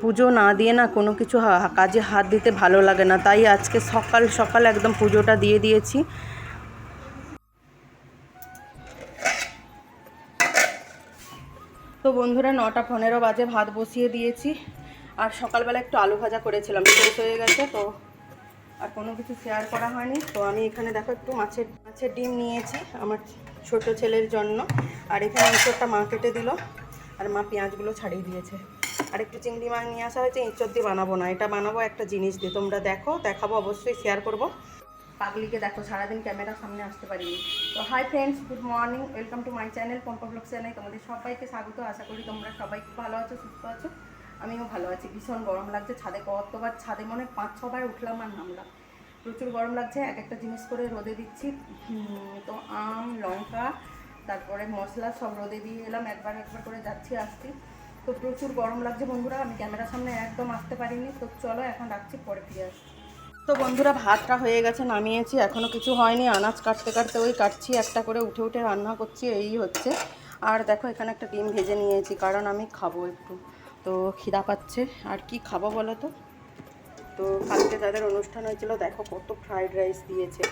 পুজো না দিয়ে না কোনো কিছু কাজে হাত দিতে ভালো লাগে না। তাই আজকে সকাল সকাল একদম পুজোটা দিয়ে দিয়েছি। তো বন্ধুরা, নটা পনেরো বাজে ভাত বসিয়ে দিয়েছি। আর সকালবেলা একটু আলু ভাজা করেছিলাম, শেষ হয়ে গেছে তো আর কোনো কিছু শেয়ার করা হয়নি। তো আমি এখানে দেখো একটু মাছের মাছের ডিম নিয়েছি আমার ছোট ছেলের জন্য। আর এখানে এঁচোড়টা মা কেটে দিল, আর মা পেঁয়াজগুলো ছাড়িয়ে দিয়েছে। আর একটু চিংড়ি মাছ নিয়ে আসা হয়েছে এঁচোড় দিয়ে বানাবো না। এটা বানাবো একটা জিনিস দিয়ে। তোমরা দেখো, দেখাবো, অবশ্যই শেয়ার করব। পাগলিকে দেখো, সারাদিন ক্যামেরার সামনে আসতে পারিনি। তো hi friends good morning welcome to my channel Pompa blog channel তোমাদের সবাইকে স্বাগত। আশা করি তোমরা সবাই খুব ভালো আছো, সুস্থ আছো। আমিও ভালো আছি। ভীষণ গরম লাগছে ছাদে। কতবার ছাদে মনে পাঁচ, ছবার উঠলাম আর নামলাম। প্রচুর গরম লাগছে। এক একটা জিনিস করে রোদে দিচ্ছি। তো আম, লঙ্কা, তারপরে মশলা সব রোদে দিয়ে এলাম। একবার একবার করে যাচ্ছি, আসছি। তো প্রচুর গরম লাগছে বন্ধুরা, আমি ক্যামেরার সামনে একদম আসতে পারিনি। তো চলো এখন রাখছি, পরে ফিরে আসছি তো বন্ধুরা, ভাতটা হয়ে গেছে, নামিয়েছি এখনও কিছু হয়নি। আনাজ কাটতে কাটতে ওই কাটছি, একটা করে উঠে উঠে রান্না করছি, এই হচ্ছে। আর দেখো, এখানে একটা ডিম ভেজে নিয়েছি, কারণ আমি খাব একটু। তো খিদা পাচ্ছে, আর কি খাব বলো তো? তো কালকে যাদের অনুষ্ঠান হয়েছিল, দেখো কত ফ্রাইড রাইস দিয়েছে।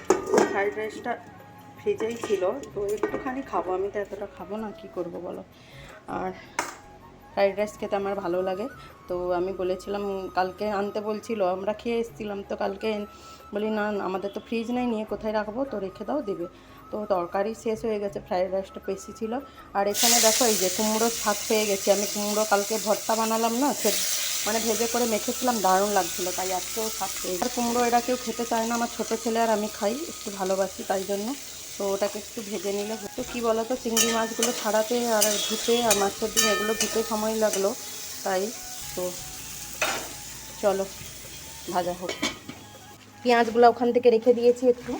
ফ্রাইড রাইসটা ফ্রিজেই ছিল, তো একটুখানি খাব, আমি তো এতটা খাব না, কি করব বলো? আর ফ্রাইড রাইস খেতে আমার ভালো লাগে। তো আমি বলেছিলাম, কালকে আনতে বলছিল, আমরা খেয়ে এসেছিলাম তো কালকে বলি, না আমাদের তো ফ্রিজ নেই, নিয়ে কোথায় রাখব? তো রেখে দাও, দেবে। তো তরকারি শেষ হয়ে গেছে, ফ্রাইড রাইসটা বেশি ছিল। আর এখানে দেখো এই যে কুমড়োর শাক পেয়ে গেছি। আমি কুমড়ো কালকে ভর্তা বানালাম না, সে মানে ভেজে করে মেখেছিলাম, দারুণ লাগছিল তাই আজকেও শাক পেয়ে। আর কুমড়ো এরা কেউ খেতে চায় না, আমার ছোটো ছেলে আর আমি খাই, একটু ভালোবাসি তাই জন্য। তো ওটাকে একটু ভেজে নিলে তো কী বলো তো চিংড়ি মাছগুলো ছাড়াতে আর ধুতে আর মাছের দিন এগুলো ধুতে সময় লাগল, তাই তো চলো, ভাজা হোক। পেঁয়াজগুলো ওখান থেকে রেখে দিয়েছি একটু।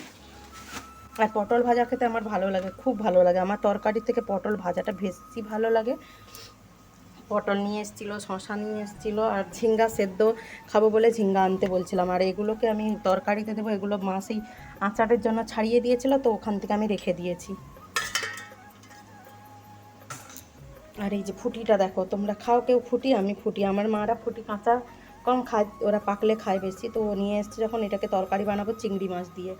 আর পটল ভাজা খেতে আমার ভালো লাগে, খুব ভালো লাগে। আমার তরকারির থেকে পটল ভাজাটা বেশি ভালো লাগে। পটল নিয়ে এসেছিল শশা নিয়ে এসেছিল আর ঝিঙ্গা সেদ্ধ খাব বলে ঝিঙ্গা আনতে বলছিলাম। আর এগুলোকে আমি তরকারিতে দেবো, এগুলো মাসেই আচারের জন্য ছাড়িয়ে দিয়েছিল, তো ওখান থেকে আমি রেখে দিয়েছি। আর এই যে ফুটিটা দেখো, তোমরা খাও কেউ ফুটি, আমি ফুটি। আমার মারা ফুটি কাঁচা কম খায়, ওরা পাকলে খায় বেশি, তো নিয়ে এসছে যখন এটাকে তরকারি বানাবো চিংড়ি মাছ দিয়ে।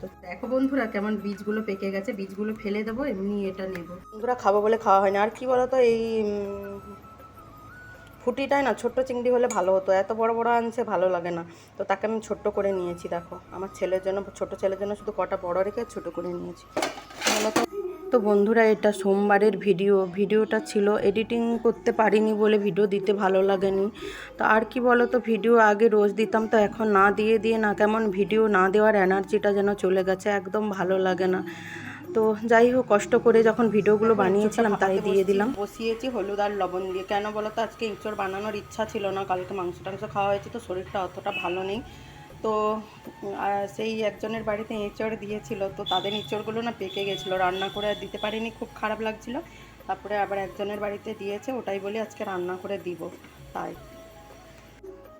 তো দেখো বন্ধুরা কেমন বীজগুলো পেকে গেছে, বীজগুলো ফেলে দেবো, এমনি এটা নেব। বন্ধুরা খাব বলে খাওয়া হয় না। আর কি বলো তো এই ফুটিটাই না, ছোট্ট চিংড়ি হলে ভালো হতো। এত বড় বড় আনছে, ভালো লাগে না। তো তাকে আমি ছোট্ট করে নিয়েছি, দেখো। আমার ছেলের জন্য ছোট ছেলের জন্য শুধু কটা বড় রেখে ছোট করে নিয়েছি। তো বন্ধুরা, এটা সোমবারের ভিডিও। ভিডিওটা ছিল এডিটিং করতে পারিনি বলে ভিডিও দিতে ভালো লাগেনি। তো আর কি বলো তো? ভিডিও আগে রোজ দিতাম, তো এখন না দিয়ে দিয়ে না কেমন ভিডিও না দেওয়ার এনার্জিটা যেন চলে গেছে। একদম ভালো লাগে না। তো যাই হোক কষ্ট করে যখন ভিডিওগুলো বানিয়েছিলাম তাই দিয়ে দিলাম। বসিয়েছি হলুদ আর লবণ দিয়ে। কেন বলো তো আজকে ইঁচড় বানানোর ইচ্ছা ছিল না। কালকে মাংস টাংস খাওয়া হয়েছে তো শরীরটা অতটা ভালো নেই। তো সেই একজনের বাড়িতে এঁচড় দিয়েছিল তো তাদের এঁচড়গুলো না পেকে গেছিল। রান্না করে আর দিতে পারিনি খুব খারাপ লাগছিল। তারপরে আবার একজনের বাড়িতে দিয়েছে ওটাই বলি আজকে রান্না করে দিব। তাই।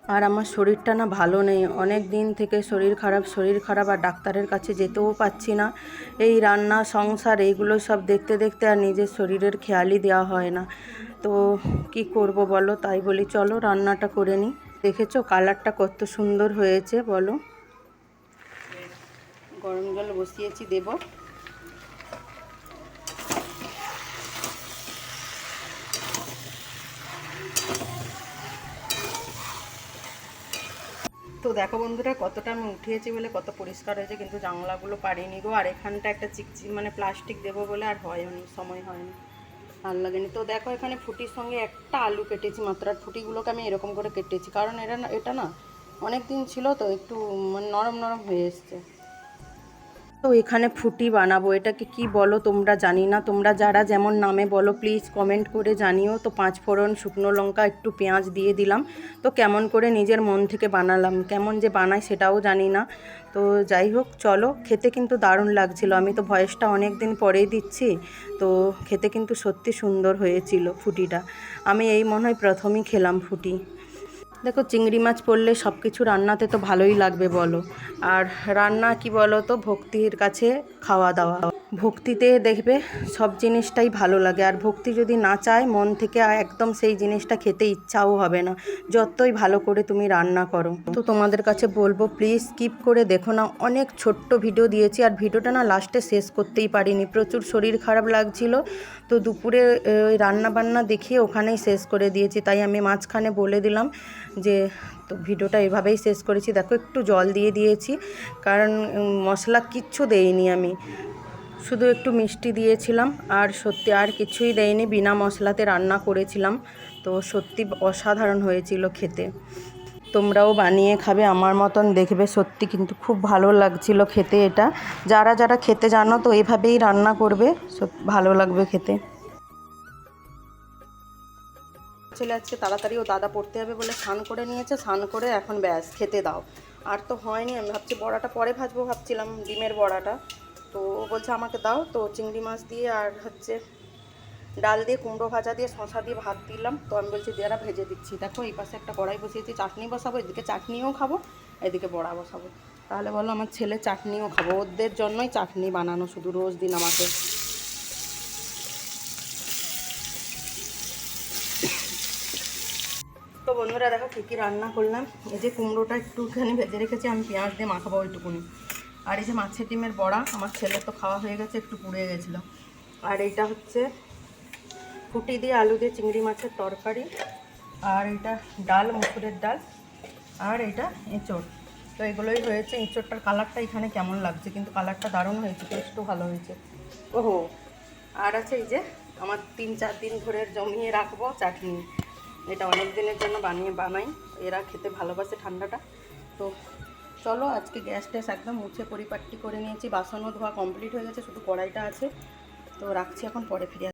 আর আমার শরীরটা না ভালো নেই। অনেক দিন থেকে শরীর খারাপ শরীর খারাপ আর ডাক্তারের কাছে যেতেও পাচ্ছি না। এই রান্না, সংসার এইগুলো সব দেখতে দেখতে আর নিজের শরীরের খেয়ালই দেওয়া হয় না। তো কি করব বলো? তাই বলি, চলো রান্নাটা করে নিই। দেখেছ কালারটা কত সুন্দর হয়েছে বলো? গরম জল বসিয়েছি, দেবো। দেখো বন্ধুরা, কতটা আমি উঠিয়েছি বলে কত পরিষ্কার হয়েছে, কিন্তু জানলাগুলো পারিনি গো। আর এখানটা একটা চিকচি মানে প্লাস্টিক দেবো বলে আর হয়নি, সময় হয়নি। ভালো লাগেনি। তো দেখো এখানে ফুটির সঙ্গে একটা আলু কেটেছি মাত্র, আর ফুটিগুলোকে আমি এরকম করে কেটেছি, কারণ এটা না এটা না অনেক দিন ছিল তো, একটু মানে নরম নরম হয়ে এসছে। তো এখানে ফুটি বানাবো। এটাকে কি বলো তোমরা জানি না। তোমরা যারা যেমন নামে বলো প্লিজ কমেন্ট করে জানিও। তো পাঁচ ফোড়ন শুকনো লঙ্কা, একটু পেঁয়াজ দিয়ে দিলাম। তো কেমন করে নিজের মন থেকে বানালাম, কেমন যে বানাই সেটাও জানি না। তো যাই হোক, চলো। খেতে কিন্তু দারুণ লাগছিল। আমি তো ভয়েসটা অনেক দিন পরেই দিচ্ছি। তো খেতে কিন্তু সত্যি সুন্দর হয়েছিল ফুটিটা। আমি এই মনে হয় প্রথমেই খেলাম ফুটি। দেখো চিংড়ি মাছ পড়লে সব কিছু রান্নাতে তো ভালোই লাগবে বলো। আর রান্না কি বলো তো ভক্তির কাছে খাওয়া দাওয়া। ভক্তিতে দেখবে সব জিনিসটাই ভালো লাগে। আর ভক্তি যদি না চায়, মন থেকে একদম সেই জিনিসটা খেতে ইচ্ছাও হবে না। যতই ভালো করে তুমি রান্না করো। তো তোমাদের কাছে বলব প্লিজ স্কিপ করে দেখো না। অনেক ছোট্ট ভিডিও দিয়েছি, আর ভিডিওটা না লাস্টে শেষ করতেই পারিনি। প্রচুর শরীর খারাপ লাগছিল। তো দুপুরে রান্না বান্না দেখিয়ে ওখানেই শেষ করে দিয়েছি। তাই আমি মাঝখানে বলে দিলাম যে, তো ভিডিওটা এভাবেই শেষ করেছি। দেখো, একটু জল দিয়ে দিয়েছি। কারণ মশলা কিচ্ছু দেইনি আমি। শুধু একটু মিষ্টি দিয়েছিলাম আর সত্যি আর কিছুই দেয়নি, বিনা মশলাতে রান্না করেছিলাম। তো সত্যি অসাধারণ হয়েছিল খেতে। তোমরাও বানিয়ে খাবে, আমার মতন দেখবে। সত্যি কিন্তু খুব ভালো লাগছিল খেতে এটা। যারা যারা খেতে জানো তো, এভাবেই রান্না করবে। ভালো লাগবে খেতে। ছেলে আজকে তাড়াতাড়ি, ও দাদা পড়তে যাবে বলে স্নান করে নিয়েছে। স্নান করে এখন ব্যাস, খেতে দাও। আর তো হয়নি, আমি ভাবছি বড়াটা পরে ভাজবো ভাবছিলাম, ডিমের বড়াটা। তো ও বলছে আমাকে দাও, তো চিংড়ি মাছ দিয়ে আর হচ্ছে ডাল দিয়ে, কুমড়ো ভাজা দিয়ে শশা দিয়ে ভাত দিলাম। তো আমি বলছি, দেয়ারা ভেজে দিচ্ছি। দেখো, এই পাশে একটা কড়াই বসিয়েছি, চাটনি বসাবো, এদিকে চাটনিও খাব, এদিকে বড়া বসাবো। তাহলে বলো, আমার ছেলে চাটনিও খাব। ওদের জন্যই চাটনি বানানো শুধু রোজ দিন আমাকে। তো বন্ধুরা, দেখো কী কী রান্না করলাম। এই যে কুমড়োটা একটুখানি ভেজে রেখেছি, আমি পেঁয়াজ দিয়ে মাখাবো ওইটুকুনি। আর এই যে মাছের ডিমের বড়া, আমার ছেলের তো খাওয়া হয়ে গেছে, একটু পুড়ে গেছিল। আর এইটা হচ্ছে ফুটি দিয়ে আলু দিয়ে চিংড়ি মাছের তরকারি, আর এটা ডাল, মুসুরের ডাল, আর এটা এঁচড়। তো এগুলোই হয়েছে, এঁচড়টার কালারটা এখানে কেমন লাগছে? কিন্তু কালারটা দারুণ হয়েছে টেস্টও ভালো হয়েছে। ওহো! আর আছে এই যে আমার তিন চার দিন ধরে জমিয়ে রাখব চাটনি। এটা অনেক দিনের জন্য বানিয়ে বানাই, এরা খেতে ভালোবাসে ঠান্ডাটা। তো চলো, আজকে গ্যাস ট্যাস একদম মুছে পরিপাটি করে নিয়েছি বাসনও ধোয়া কমপ্লিট হয়ে গেছে, শুধু কড়াইটা আছে তো রাখছি এখন, পরে ফিরে।